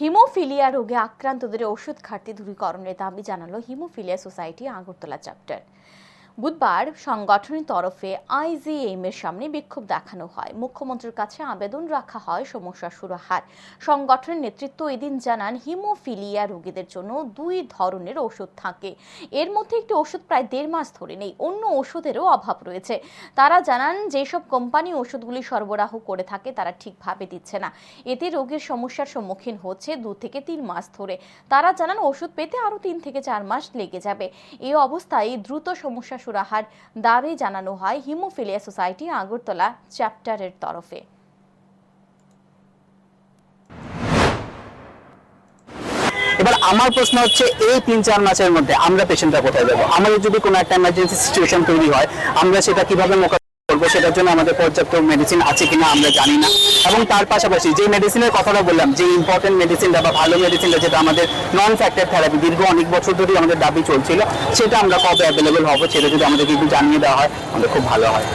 Haemophilia রোগে আক্রান্তদের ওষুধ ঘাটতি দূরীকরণের দাবি জানালো হিমোফিলিয়া সোসাইটি আগরতলা চ্যাপ্টার। বুধবার সংগঠনের তরফে আইজিএম এর সামনে বিক্ষোভ দেখানো হয়। মুখ্যমন্ত্রীর কাছে আবেদন রাখা হয় সমস্যা সুরাহার সংগঠনের নেতৃত্ব এদিন জানান, হিমোফিলিয়া রোগীদের জন্য দুই ধরনের ওষুধ থাকে। এর মধ্যে একটি ওষুধ প্রায় দেড় মাস ধরে নেই, অন্য ওষুধেরও অভাব রয়েছে। তারা জানান, যেসব কোম্পানি ওষুধগুলি সরবরাহ করে থাকে, তারা ঠিকভাবে দিচ্ছে না। এতে রোগীর সমস্যার সম্মুখীন হচ্ছে দু থেকে তিন মাস ধরে। তারা জানান, ওষুধ পেতে আরও তিন থেকে চার মাস লেগে যাবে। এই অবস্থায় দ্রুত সমস্যা সুরাহার দাবি জানানো হয় হিমোফিলিয়া সোসাইটি আগরতলা চ্যাপ্টারের তরফে। এবার আমার প্রশ্ন হচ্ছে, এই তিন চার মাসের মধ্যে আমরা পেশেন্টটা কোথায় যাব? আমাদের যদি কোনো একটা এমার্জেন্সি সিচুয়েশন তৈরি হয়, আমরা সেটা কীভাবে মোকাবিলা করব? সেটার জন্য আমাদের পর্যাপ্ত মেডিসিন আছে কিনা আমরা জানি না। এবং তার পাশাপাশি যে মেডিসিনের কথাটা বললাম, যে ইম্পর্টেন্ট মেডিসিনটা বা ভালো মেডিসিনটা যেটা আমাদের নন ফ্যাক্টর থেরাপি দীর্ঘ অনেক বছর ধরেই আমাদের দাবি চলছিল, সেটা আমরা কবে অ্যাভেলেবেল হব সেটা যদি আমাদেরকে একটু জানিয়ে দেওয়া হয় আমাদের খুব ভালো হয়।